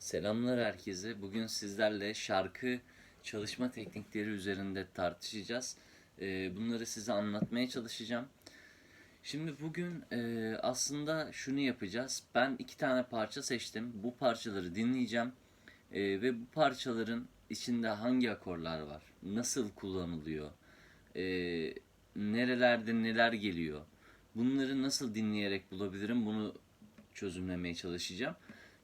Selamlar herkese. Bugün sizlerle şarkı çalışma teknikleri üzerinde tartışacağız. Ee, Bunları size anlatmaya çalışacağım. Şimdi bugün e, aslında şunu yapacağız. Ben iki tane parça seçtim. Bu parçaları dinleyeceğim. E, ve bu parçaların içinde hangi akorlar var? Nasıl kullanılıyor? E, nerelerde neler geliyor? Bunları nasıl dinleyerek bulabilirim? Bunu çözümlemeye çalışacağım.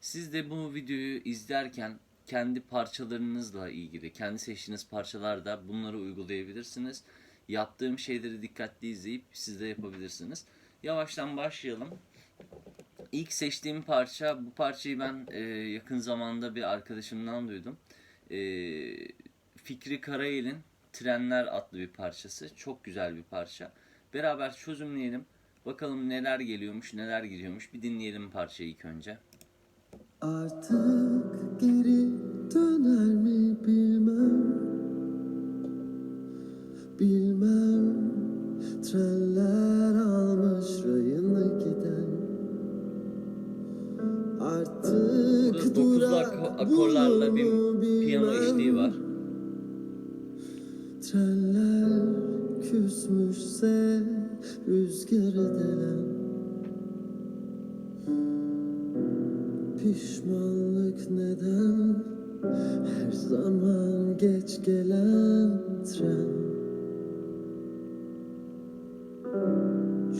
Siz de bu videoyu izlerken kendi parçalarınızla ilgili, kendi seçtiğiniz parçalarda bunları uygulayabilirsiniz. Yaptığım şeyleri dikkatli izleyip siz de yapabilirsiniz. Yavaştan başlayalım. İlk seçtiğim parça, bu parçayı ben e, yakın zamanda bir arkadaşımdan duydum. E, Fikri Karayel'in Trenler adlı bir parçası. Çok güzel bir parça. Beraber çözümleyelim. Bakalım neler geliyormuş, neler gidiyormuş. Bir dinleyelim parçayı ilk önce. Artık geri döner mi bilmem Bilmem Trenler almış rayını giden Artık Burada dokuzlu durak ako- akorlarla bir piyano bilmem. eşliği var. Trenler küsmüşse rüzgarı delen Pişmanlık neden? Her zaman geç gelen tren.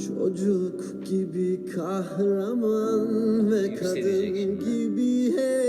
Çocuk gibi kahraman ve kadın gibi hep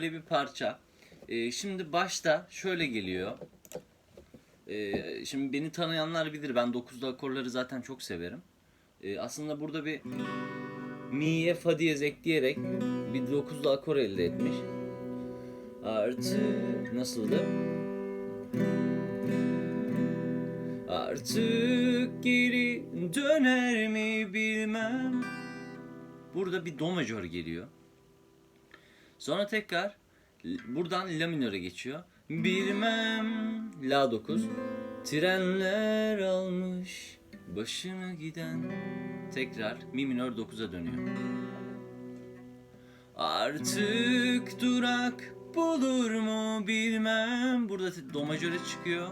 Böyle bir parça. Ee, şimdi başta şöyle geliyor. Ee, şimdi beni tanıyanlar bilir. Ben 9'lu akorları zaten çok severim. Ee, aslında burada bir mi'ye fa diyez ekleyerek bir 9'lu akor elde etmiş. Artık nasıldı? Artık geri döner mi bilmem. Burada bir do majör geliyor. Sonra tekrar buradan la minöre geçiyor. Bilmem la 9. Trenler almış başını giden. Tekrar mi minör 9'a dönüyor. Artık durak bulur mu bilmem. Burada do majöre çıkıyor.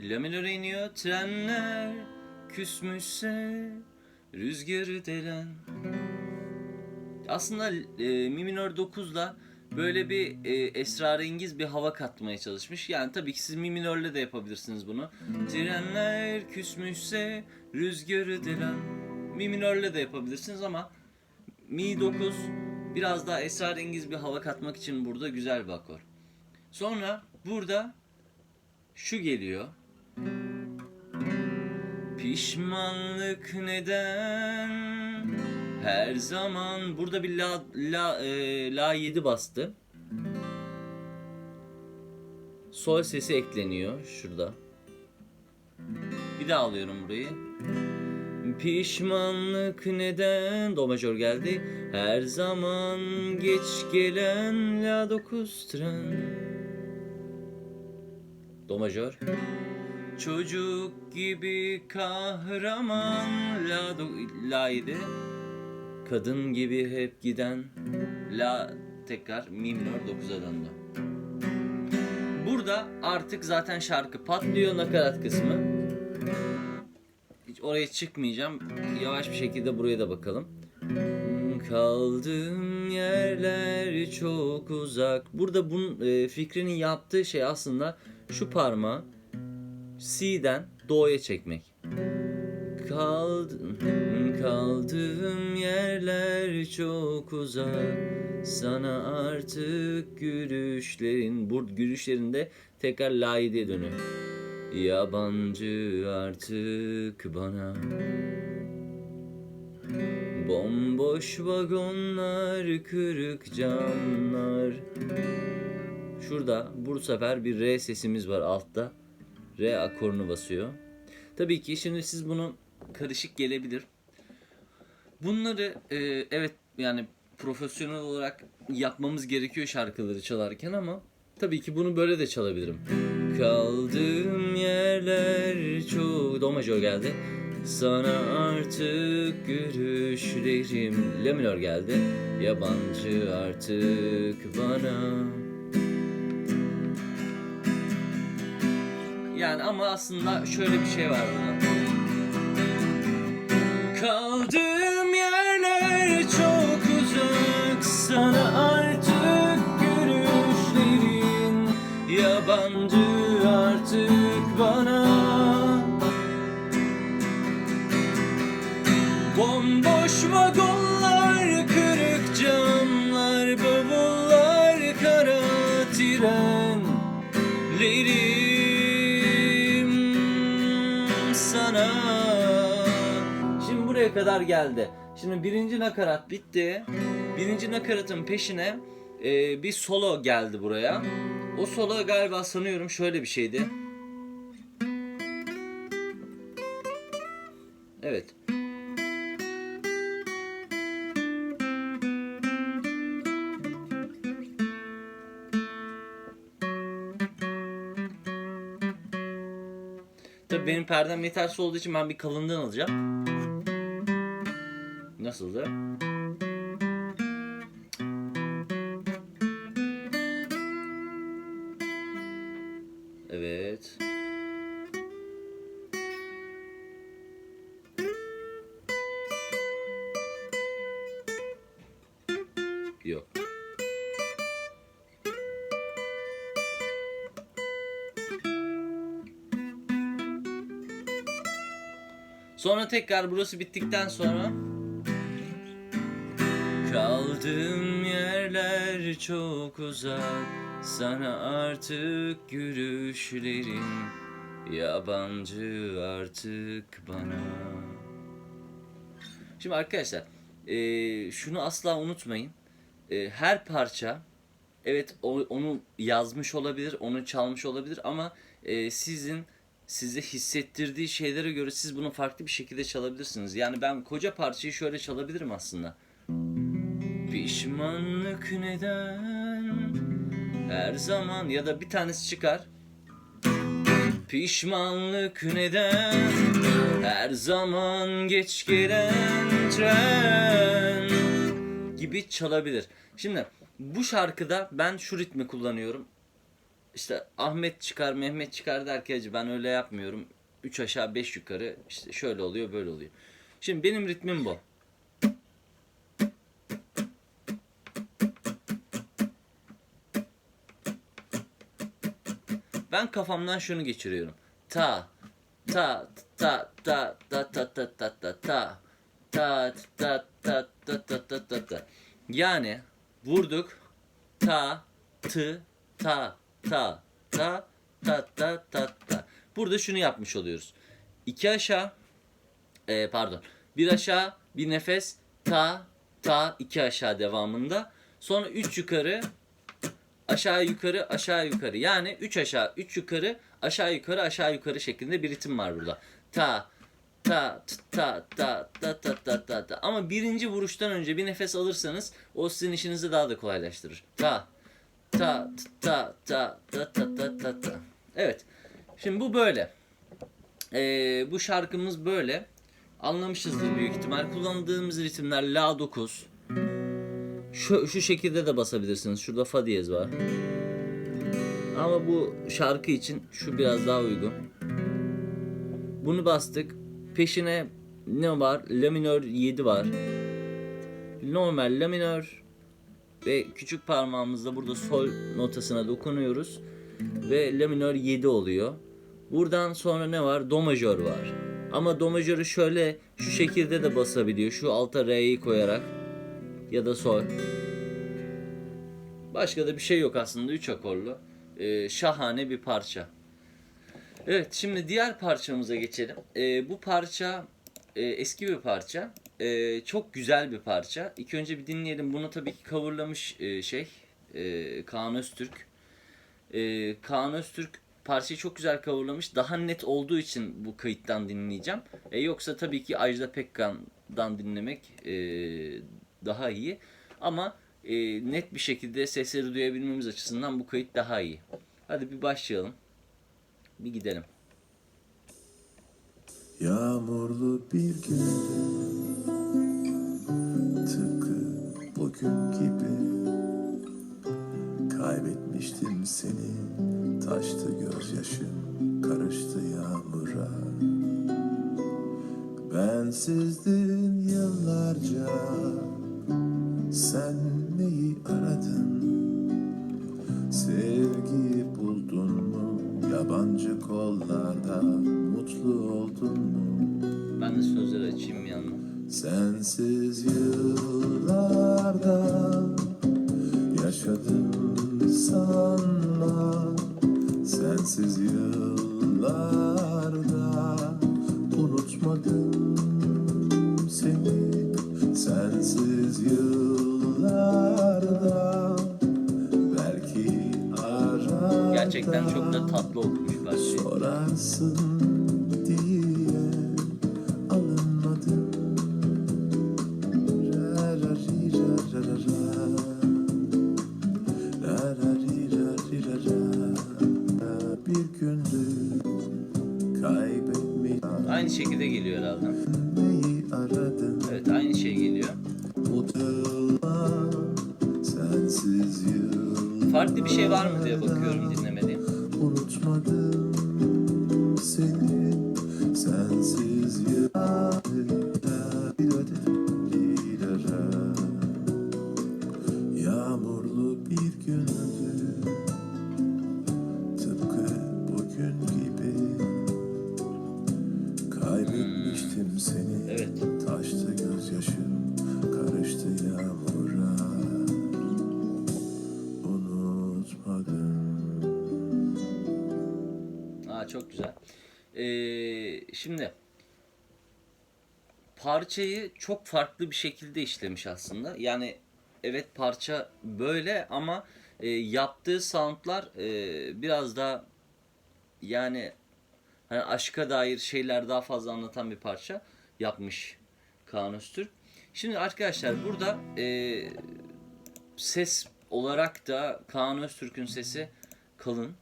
La minöre iniyor. Trenler küsmüşse rüzgarı delen. Aslında e, mi minör 9'la böyle bir e, esrarengiz bir hava katmaya çalışmış. Yani tabii ki siz mi minörle de yapabilirsiniz bunu. Trenler küsmüşse rüzgarı delen. Mi minörle de yapabilirsiniz ama mi 9 Biraz daha esrarengiz bir hava katmak için burada güzel bir akor. Sonra burada şu geliyor. Pişmanlık neden her zaman burada bir la la e, la 7 bastı. Sol sesi ekleniyor şurada. Bir daha alıyorum burayı. Pişmanlık neden Do majör geldi Her zaman geç gelen La 9 tren Do majör Çocuk gibi kahraman La, do, la idi Kadın gibi hep giden La tekrar mi minör 9'a döndü Burada artık zaten şarkı patlıyor nakarat kısmı hiç oraya çıkmayacağım. Yavaş bir şekilde buraya da bakalım. Kaldığım yerler çok uzak. Burada bunun e, fikrinin yaptığı şey aslında şu parmağı C'den Do'ya çekmek. Kaldım, kaldığım yerler çok uzak. Sana artık gülüşlerin, bu gülüşlerinde tekrar la'ya dönüyor. Yabancı artık bana Bomboş vagonlar, kırık camlar Şurada bu sefer bir R sesimiz var altta R akorunu basıyor Tabii ki şimdi siz bunu karışık gelebilir Bunları e, evet yani profesyonel olarak yapmamız gerekiyor şarkıları çalarken ama tabii ki bunu böyle de çalabilirim. Kaldığım yerler çok do majör geldi. Sana artık görüşlerim la minör geldi. Yabancı artık bana. Yani ama aslında şöyle bir şey var burada. Kaldığım yerler çok uzak. Sana artık görüşlerin Yabancı artık bana. Bomboş vagonlar, kırık camlar Bavullar, kara trenlerim buraya kadar geldi. Şimdi birinci nakarat bitti. Birinci nakaratın peşine e, bir solo geldi buraya. O solo galiba sanıyorum şöyle bir şeydi. Evet. Tabii benim perdem yetersiz olduğu için ben bir kalından alacağım. Nasıldı? Evet. Yok. Sonra tekrar burası bittikten sonra çok uzak Sana artık görüşlerim Yabancı artık bana Şimdi arkadaşlar eee, Şunu asla unutmayın Eee, Her parça Evet o- onu yazmış olabilir Onu çalmış olabilir ama eee, Sizin size hissettirdiği şeylere göre siz bunu farklı bir şekilde çalabilirsiniz. Yani ben koca parçayı şöyle çalabilirim aslında. Pişmanlık neden her zaman ya da bir tanesi çıkar. Pişmanlık neden her zaman geç gelen tren gibi çalabilir. Şimdi bu şarkıda ben şu ritmi kullanıyorum. İşte Ahmet çıkar, Mehmet çıkar derken ben öyle yapmıyorum. 3 aşağı 5 yukarı işte şöyle oluyor böyle oluyor. Şimdi benim ritmim bu. Ben kafamdan şunu geçiriyorum. Ta ta ta ta ta ta ta ta ta ta ta ta ta ta ta ta ta ta Yani vurduk ta tı ta ta ta ta ta ta ta. Burada şunu yapmış oluyoruz. İki aşağı e, pardon bir aşağı bir nefes ta ta iki aşağı devamında. Sonra üç yukarı aşağı yukarı aşağı yukarı. Yani üç aşağı üç yukarı aşağı yukarı aşağı yukarı şeklinde bir ritim var burada. Ta ta ta ta ta ta ta ta ta. Ama birinci vuruştan önce bir nefes alırsanız o sizin işinizi daha da kolaylaştırır. Ta ta ta ta ta ta ta ta ta. Evet. Şimdi bu böyle. Ee, bu şarkımız böyle. Anlamışızdır büyük ihtimal. Kullandığımız ritimler La 9. Şu, şu şekilde de basabilirsiniz. Şurada Fa diyez var. Ama bu şarkı için şu biraz daha uygun. Bunu bastık. Peşine ne var? La minör 7 var. Normal la minör ve küçük parmağımızla burada sol notasına dokunuyoruz ve la minör 7 oluyor. Buradan sonra ne var? Do majör var. Ama do majörü şöyle şu şekilde de basabiliyor. Şu alta re'yi koyarak ya da sol. Başka da bir şey yok aslında. 3 akorlu. Ee, şahane bir parça. Evet şimdi diğer parçamıza geçelim. Ee, bu parça e, eski bir parça. Ee, çok güzel bir parça. İlk önce bir dinleyelim. Bunu tabii ki coverlamış e, şey e, Kaan Öztürk. E, Kaan Öztürk parçayı çok güzel coverlamış. Daha net olduğu için bu kayıttan dinleyeceğim. E, yoksa tabii ki Ajda Pekkan'dan dinlemek e, daha iyi. Ama e, net bir şekilde sesleri duyabilmemiz açısından bu kayıt daha iyi. Hadi bir başlayalım. Bir gidelim. Yağmurlu bir gün Tıpkı bugün gibi Kaybetmiştim seni Taştı gözyaşım Karıştı yağmura Bensizdin yıllarca Sen neyi aradın? Sevgi buldun mu? Yabancı kollarda Mutlu oldun mu? Ben de sözleri açayım yandan. Sensiz yıllarda yaşadım sanma. Sensiz yıllarda unutmadım Gerçekten çok da tatlı okumuş parçayı. Sorarsın diye alınmadım Ra ra ri ra ra ra ra. Ra ra ri ra ri ra ra. Bir gündü kaybetmiş Aynı şekilde geliyor herhalde. neyi aradın Evet aynı şey geliyor. Sensiz Farklı bir şey var mı diye bakıyorum dinlemediğim. Ee, şimdi parçayı çok farklı bir şekilde işlemiş aslında. Yani evet parça böyle ama e, yaptığı soundlar e, biraz daha yani hani aşka dair şeyler daha fazla anlatan bir parça yapmış Kaan Öztürk. Şimdi arkadaşlar burada e, ses olarak da Kaan Öztürk'ün sesi kalın.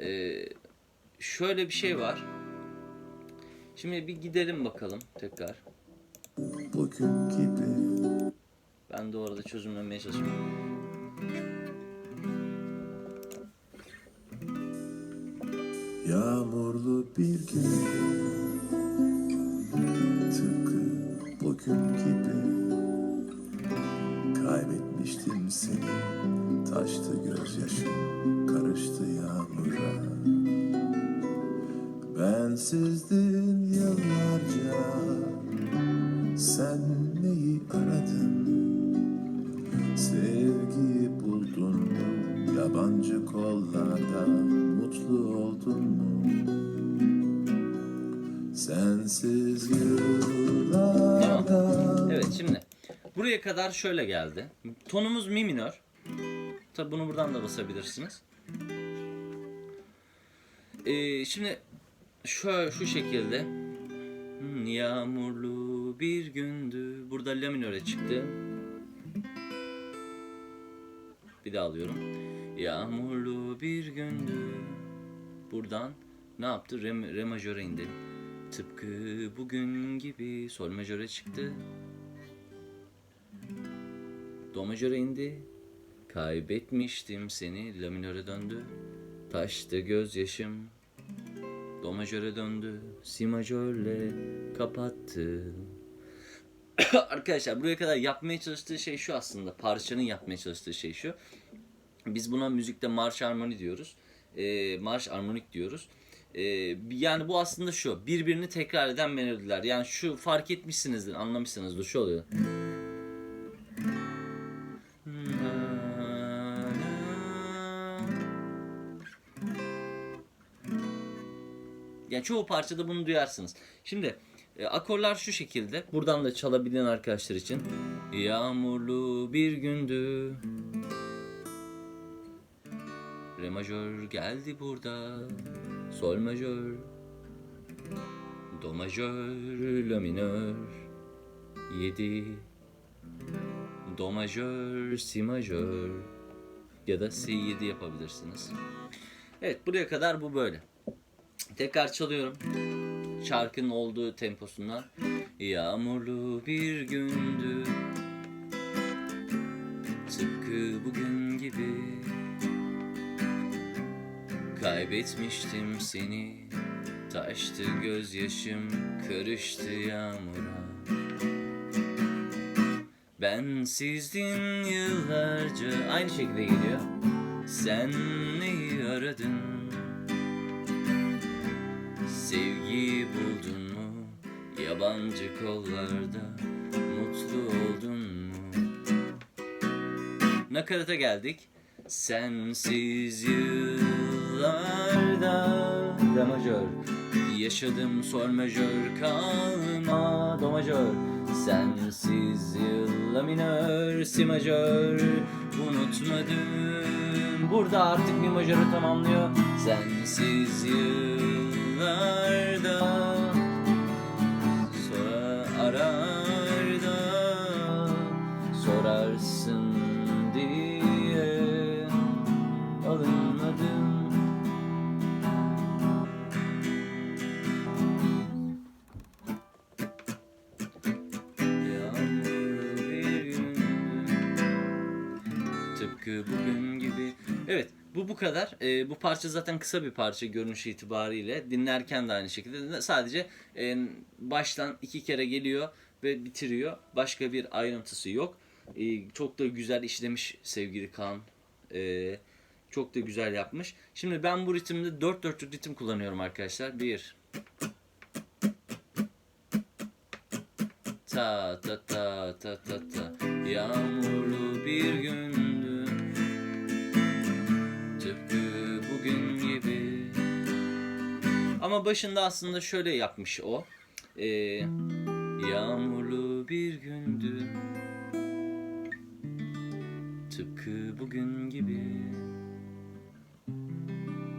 E, şöyle bir şey var. Şimdi bir gidelim bakalım tekrar. Bugün gibi Ben de orada çözümlemeye çalışıyorum. Yağmurlu bir gün buraya kadar şöyle geldi. Tonumuz mi minör. Tabi bunu buradan da basabilirsiniz. Ee, şimdi şu şu şekilde Hmm, yağmurlu bir gündü. Burada la minöre çıktı. Bir daha alıyorum. Yağmurlu bir gündü. Buradan ne yaptı? Re, re majöre indi. Tıpkı bugün gibi sol majöre çıktı. Do majöre indi. Kaybetmiştim seni. La minöre döndü. Taştı gözyaşım. Do majöre döndü. Si majörle kapattı. Arkadaşlar buraya kadar yapmaya çalıştığı şey şu aslında. Parçanın yapmaya çalıştığı şey şu. Biz buna müzikte marş armoni diyoruz. Ee, marş armonik diyoruz. Ee, yani bu aslında şu. Birbirini tekrar eden melodiler. Yani şu fark etmişsinizdir, anlamışsınızdır. Şu oluyor. Yani çoğu parçada bunu duyarsınız. Şimdi e, akorlar şu şekilde. Buradan da çalabilen arkadaşlar için. Yağmurlu bir gündü. Re majör geldi burada. Sol majör. Do majör, la minör. 7 Do majör, si majör. Ya da si7 yapabilirsiniz. Evet buraya kadar bu böyle. Tekrar çalıyorum. Şarkının olduğu temposundan. Yağmurlu bir gündü. Tıpkı bugün gibi. Kaybetmiştim seni. Taştı gözyaşım, karıştı yağmura. Ben sizdin yıllarca Aynı şekilde geliyor Sen neyi aradın Sevgi buldun mu? Yabancı kollarda Mutlu oldun mu? Nakarata geldik. Sensiz yıllarda La majör. Yaşadım sol majör kalma Do majör. Sensiz yıl la minör si majör. Unutmadım Burada artık bir majörü tamamlıyor. Sensiz arar da Sorarsın diye Alınmadım. Yağmurlu bir gündü Tıpkı bugün bu bu kadar. Ee, bu parça zaten kısa bir parça görünüş itibariyle. Dinlerken de aynı şekilde. Sadece e, baştan iki kere geliyor ve bitiriyor. Başka bir ayrıntısı yok. Ee, çok da güzel işlemiş sevgili Kaan. Ee, çok da güzel yapmış. Şimdi ben bu ritimde dört dörtlük ritim kullanıyorum arkadaşlar. Bir. Ta ta ta ta ta ta Yağmurlu bir gündü Ama başında aslında şöyle yapmış o. Ee, Yağmurlu bir gündü. Tıpkı bugün gibi.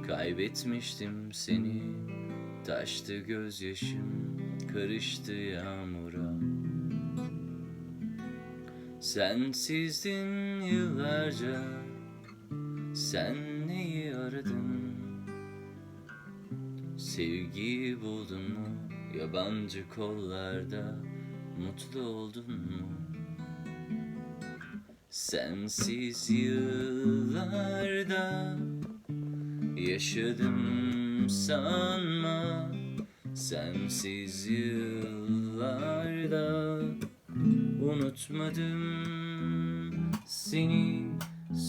Kaybetmiştim seni. Taştı gözyaşım Karıştı yağmura. Sensizdin yıllarca. Sen Sevgi buldun mu? Yabancı kollarda Mutlu oldun mu? Sensiz yıllarda Yaşadım sanma. Sensiz yıllarda Unutmadım seni.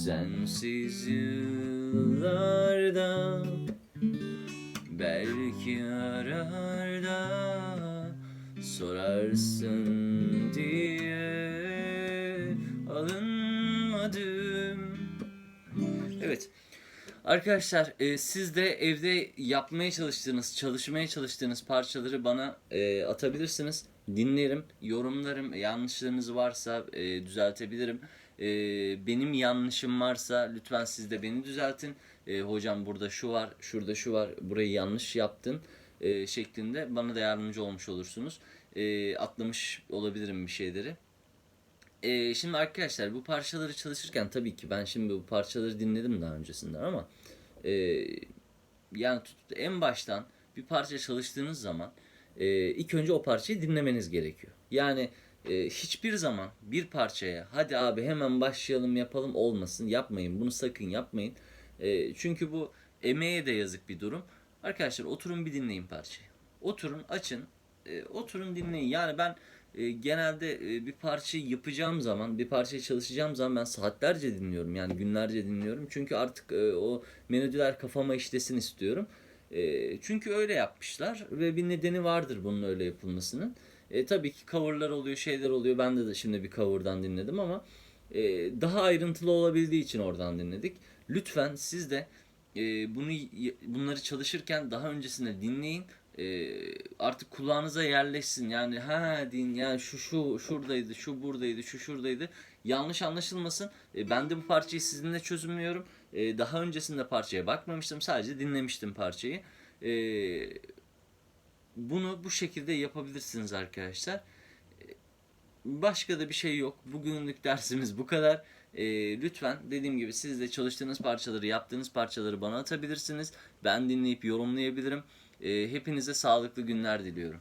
Sensiz yıllarda Belki arar da Sorarsın diye Alınmadım Evet. Arkadaşlar e, siz de evde yapmaya çalıştığınız, çalışmaya çalıştığınız parçaları bana e, atabilirsiniz. Dinlerim, yorumlarım. Yanlışlarınız varsa e, düzeltebilirim. E, benim yanlışım varsa lütfen siz de beni düzeltin. E, hocam burada şu var, şurada şu var, burayı yanlış yaptın e, şeklinde bana da yardımcı olmuş olursunuz. E, atlamış olabilirim bir şeyleri. Ee, şimdi arkadaşlar bu parçaları çalışırken tabii ki ben şimdi bu parçaları dinledim daha öncesinden ama e, yani en baştan bir parça çalıştığınız zaman e, ilk önce o parçayı dinlemeniz gerekiyor. Yani e, hiçbir zaman bir parçaya hadi abi hemen başlayalım yapalım olmasın yapmayın bunu sakın yapmayın. E, çünkü bu emeğe de yazık bir durum. Arkadaşlar oturun bir dinleyin parçayı. Oturun açın e, oturun dinleyin. Yani ben e, genelde e, bir parçayı yapacağım zaman, bir parçayı çalışacağım zaman ben saatlerce dinliyorum. Yani günlerce dinliyorum. Çünkü artık e, o melodiler kafama işlesin istiyorum. E, çünkü öyle yapmışlar ve bir nedeni vardır bunun öyle yapılmasının. E, tabii ki coverlar oluyor, şeyler oluyor. Ben de, de şimdi bir cover'dan dinledim ama e, daha ayrıntılı olabildiği için oradan dinledik. Lütfen siz de e, bunu bunları çalışırken daha öncesinde dinleyin e, artık kulağınıza yerleşsin. Yani ha din yani şu şu şuradaydı, şu buradaydı, şu şuradaydı. Yanlış anlaşılmasın. E, ben de bu parçayı sizinle çözümlüyorum. E, daha öncesinde parçaya bakmamıştım. Sadece dinlemiştim parçayı. E, bunu bu şekilde yapabilirsiniz arkadaşlar. E, Başka da bir şey yok. Bugünlük dersimiz bu kadar. E, lütfen dediğim gibi siz de çalıştığınız parçaları, yaptığınız parçaları bana atabilirsiniz. Ben dinleyip yorumlayabilirim. E, hepinize sağlıklı günler diliyorum.